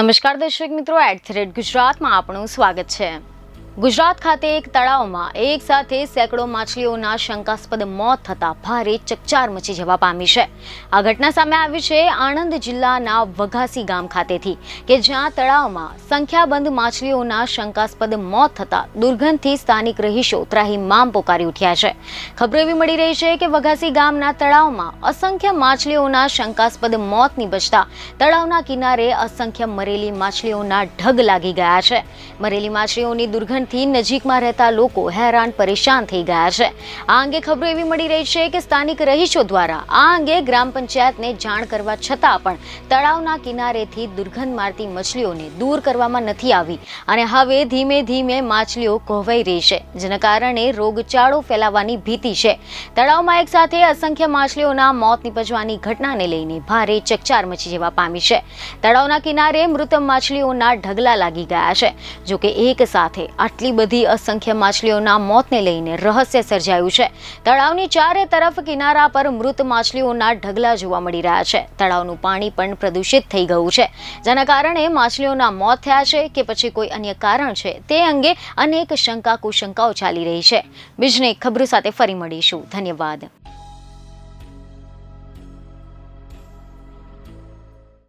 નમસ્કાર દર્શક મિત્રો એટ ગુજરાતમાં આપણું સ્વાગત છે. ગુજરાત ખાતે એક તળાવમાં એક સાથે સેંકડો માછલીઓના શંકાસ્પદ મોત થતા ભારે ચકચાર મચી જવા પામી છે. આ ઘટના સામે આવી છે આણંદ જિલ્લાના વઘાસી ગામ ખાતેથી, કે જ્યાં તળાવમાં સંખ્યાબંધ માછલીઓના શંકાસ્પદ મોત થતા દુર્ગંધથી સ્થાનિક રહીશો ત્રાહિમામ પોકારી ઉઠ્યા છે. ખબર એવી મળી રહી છે કે વઘાસી ગામના તળાવમાં અસંખ્ય માછલીઓના શંકાસ્પદ મોત નીપજતા તળાવના કિનારે અસંખ્ય મરેલી માછલીઓના ઢગ લાગી ગયા છે. મરેલી માછલીઓની દુર્ગંધથી નજીકમાં રહેતા લોકો હેરાન પરેશાન થઈ ગયા છે. આ અંગે ખબરો એવી મળી રહી છે કે સ્થાનિક રહીશો દ્વારા આ અંગે ગ્રામ પંચાયતને જાણ કરવા છતાં પણ તળાવના કિનારેથી દુર્ગંધ મારતી મછલીઓને દૂર કરવામાં નથી આવી અને હવે ધીમે ધીમે માછલીઓ કોહવાઈ રહી છે, જેના કારણે રોગચાળો ફેલાવાની ભીતિ છે. તળાવમાં એક સાથે અસંખ્ય માછલીઓના મોત નીપજવાની ઘટનાને લઈને ભારે ચકચાર મચી જવા પામી છે. તળાવના કિનારે મૃત માછલીઓના ઢગલા લાગી ગયા છે, જોકે એક સાથે આટલી બધી અસંખ્ય માછલીઓના મોતને લઈને રહસ્ય સર્જાયું છે. તળાવની ચારે તરફ કિનારા પર મૃત માછલીઓના ઢગલા જોવા મળી રહ્યા છે. તળાવનું પાણી પણ પ્રદૂષિત થઈ ગયું છે. જેના કારણે માછલીઓના મોત થયા છે કે પછી કોઈ અન્ય કારણ છે તે અંગે અનેક શંકા કુશંકાઓ ચાલી રહી છે. બીજને ખબરો સાથે ફરી મળીશું. ધન્યવાદ.